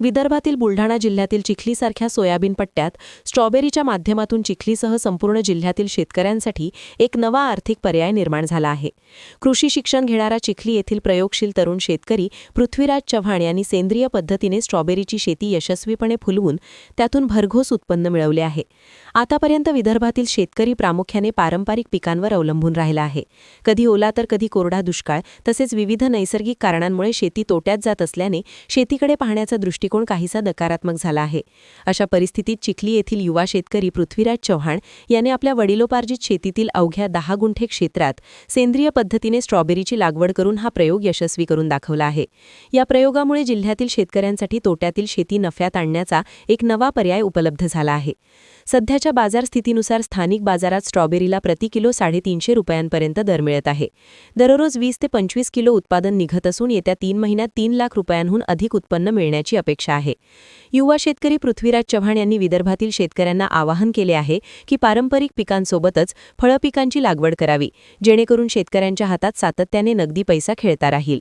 विदर्भातील बुलढाणा जिल्ह्यातील चिखलीसारख्या सोयाबीन पट्ट्यात स्ट्रॉबेरीच्या माध्यमातून चिखलीसह संपूर्ण जिल्ह्यातील शेतकऱ्यांसाठी एक नवा आर्थिक पर्याय निर्माण झाला आहे. कृषी शिक्षण घेणारा चिखली येथील प्रयोगशील तरुण शेतकरी पृथ्वीराज चव्हाण यांनी सेंद्रिय पद्धतीने स्ट्रॉबेरीची शेती यशस्वीपणे फुलवून त्यातून भरघोस उत्पन्न मिळवले आहे. आतापर्यंत विदर्भातील शेतकरी प्रामुख्याने पारंपरिक पिकांवर अवलंबून राहिला आहे. कधी ओला तर कधी कोरडा दुष्काळ तसेच विविध नैसर्गिक कारणांमुळे शेती तोट्यात जात असल्याने शेतीकडे पाहण्याचा दृष्टी दृष्टिकोन काहीसा नकारात्मक झाला आहे. अशा परिस्थितीत चिखली येथील युवा शेतकरी पृथ्वीराज चव्हाण याने आपल्या वडिलोपार्जित शेतीतील अवघ्या दहा गुंठे क्षेत्रात सेंद्रिय पद्धतीने स्ट्रॉबेरीची लागवड करून हा प्रयोग यशस्वी करून दाखवला आहे. या प्रयोगामुळे जिल्ह्यातील शेतकऱ्यांसाठी तोट्यातील शेती नफ्यात आणण्याचा एक नवा पर्याय उपलब्ध झाला आहे. सध्याच्या बाजार स्थितीनुसार स्थानिक बाजारात स्ट्रॉबेरीला प्रति किलो साडेतीनशे रुपयांपर्यंत दर मिळत आहे. दररोज वीस ते पंचवीस किलो उत्पादन निघत असून येत्या तीन महिन्यात तीन लाख रुपयांहून अधिक उत्पन्न मिळण्याची अपेक्षा आहे. युवा शेतकरी पृथ्वीराज चव्हाण यांनी विदर्भातील शेतकऱ्यांना आवाहन केले आहे की पारंपरिक पिकांसोबतच फळपिकांची लागवड करावी जेणेकरून शेतकऱ्यांच्या हातात सातत्याने नगदी पैसा खेळता राहील.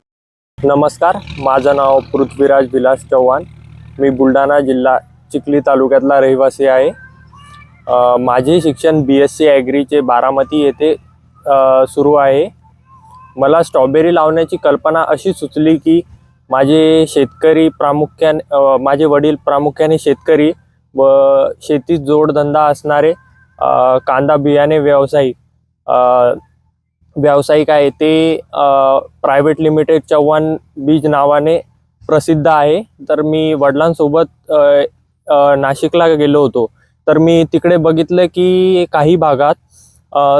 नमस्कार माझं नाव पृथ्वीराज विलास चव्हाण. मी बुलढाणा जिल्हा चिखली तालुक्यातला रहिवासी आहे. माझे शिक्षण बी एस सी ॲग्रीचे बारामती येथे सुरू आहे. मला स्ट्रॉबेरी लावण्याची कल्पना अशी सुचली की माझे शेतकरी प्रामुख्याने माझे वडील प्रामुख्याने शेतकरी व शेतीत जोडधंदा असणारे कांदा बियाणे व्यावसायिक व्यावसायिक आहे. ते प्रायव्हेट लिमिटेड चव्हाण बीज नावाने प्रसिद्ध आहे. तर मी वडिलांसोबत नाशिकला गेलो होतो. तर मी तिकडे बघितलं की काही भागात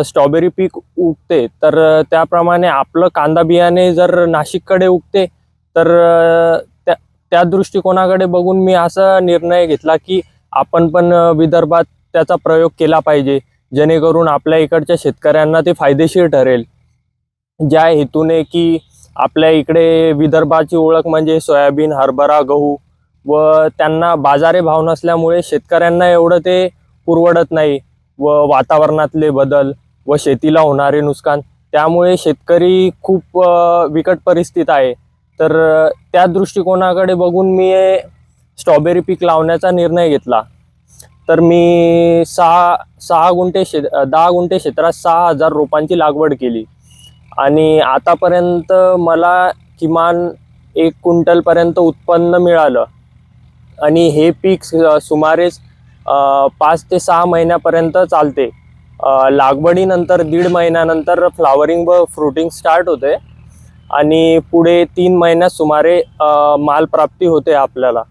स्ट्रॉबेरी पीक उगते. तर त्याप्रमाणे आपलं कांदा बियाणे जर नाशिककडे उगते तर त्या त्या दृष्टिकोनाकडे बघून मी असा निर्णय घेतला की आपण पण विदर्भात त्याचा प्रयोग केला पाहिजे जेणेकरून आपल्या इकडच्या शेतकऱ्यांना ते फायदेशीर ठरेल. ज्या हेतूने की आपल्या इकडे विदर्भाची ओळख म्हणजे सोयाबीन हरभरा गहू व त्यांना बाजारे भाव नसल्यामुळे शेतकऱ्यांना एवढं ते पुरवडत नाही व वातावरणातले बदल व शेतीला होणारे नुकसान. त्यामुळे शेतकरी खूप विकट बिकट परिस्थिती आहे. तर त्या दृष्टिकोनाकडे बघून मी स्ट्रॉबेरी पीक लावण्याचा निर्णय घेतला. तर मी सहा सहा गुंठे शे दहा गुंठे क्षेत्रात सहा हजार रोपांची लागवड केली. आणि आतापर्यंत मला किमान एक क्विंटलपर्यंत उत्पन्न मिळालं. आणि हे पीक सुमारेच सुमारे पाच ते सहा महिन्यापर्यंत चालते. लागवडीनंतर दीड महिन्यानंतर फ्लावरिंग व फ्रुटिंग स्टार्ट होते. आणि पुढे तीन महिन्यात सुमारे माल प्राप्ती होते आपल्याला.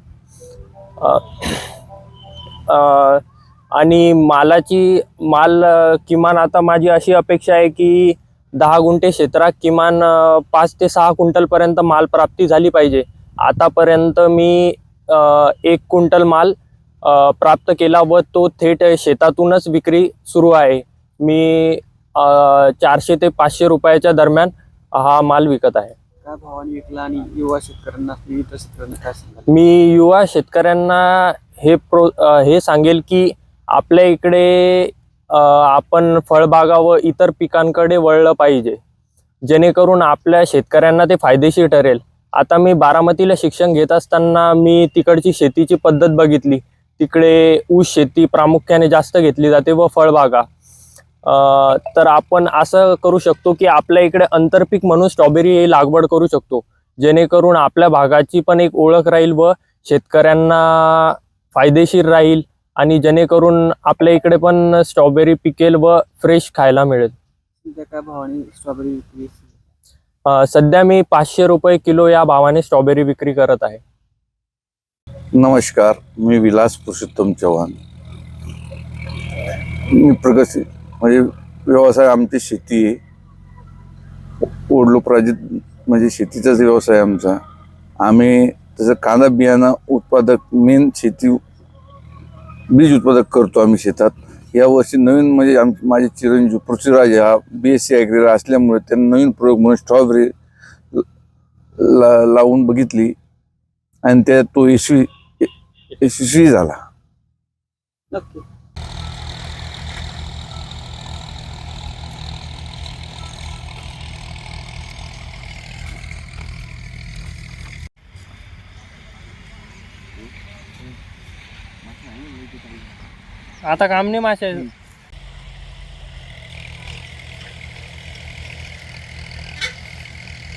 आणि मालाची माल किमान आता माझी अशी अपेक्षा आहे की दहा गुंठे क्षेत्रात किमान पाच ते सहा क्विंटलपर्यंत माल प्राप्ती झाली पाहिजे. आतापर्यंत मी एक क्विंटल माल प्राप्त केला व तो थेट शेतातूनच विक्री सुरू आहे. मी चारशे ते पाचशे रुपयाच्या दरम्यान हा माल विकत आहे. काय भावाने विकला आणि युवा शेतकऱ्यांना विविध शेतकऱ्यांना काय सांगाल? मी युवा शेतकऱ्यांना हे प्रो अ, हे सांगेल की आपल्या इकडे अ, आपण फळबागा व इतर पिकांकडे वळलं पाहिजे. जेणेकरून आपल्या शेतकऱ्यांना ते फायदेशीर ठरेल. आता मी बारामतीला शिक्षण घेत असताना मी तिकडची शेतीची पद्धत बघितली. तिकडे ऊस शेती प्रामुख्याने जास्त घेतली जाते व फळबागा. तर आपण असं करू शकतो की आपल्या इकडे आंतरपीक म्हणून स्ट्रॉबेरी लागवड करू शकतो. जेणेकरून आपल्या भागाची पण एक ओळख राहील व शेतकऱ्यांना फायदेशीर राहील आणि जेणेकरून आपल्या इकडे पण स्ट्रॉबेरी पिकेल व फ्रेश खायला मिळेल. भावाने स्ट्रॉबेरी सध्या मी पाचशे रुपये किलो या भावाने स्ट्रॉबेरी विक्री करत आहे. नमस्कार मी विलास पुरुषोत्तम चव्हाण. मी प्रगती म्हणजे व्यवसाय आमची शेती आहे ओढलो प्राजित म्हणजे शेतीचाच व्यवसाय आमचा आम्ही तसं कांदा बियाणं उत्पादक मेन शेती बीज उत्पादक करतो आम्ही शेतात यावर्षी नवीन म्हणजे आम माझे चिरंजीव पृथ्वीराज हा बी एस सी ॲग्रीला असल्यामुळे त्यांनी नवीन प्रयोग म्हणून स्ट्रॉबेरी ला लावून बघितली आणि त्यात तो यशस्वी यशस्वी झाला आता काम नाही मासे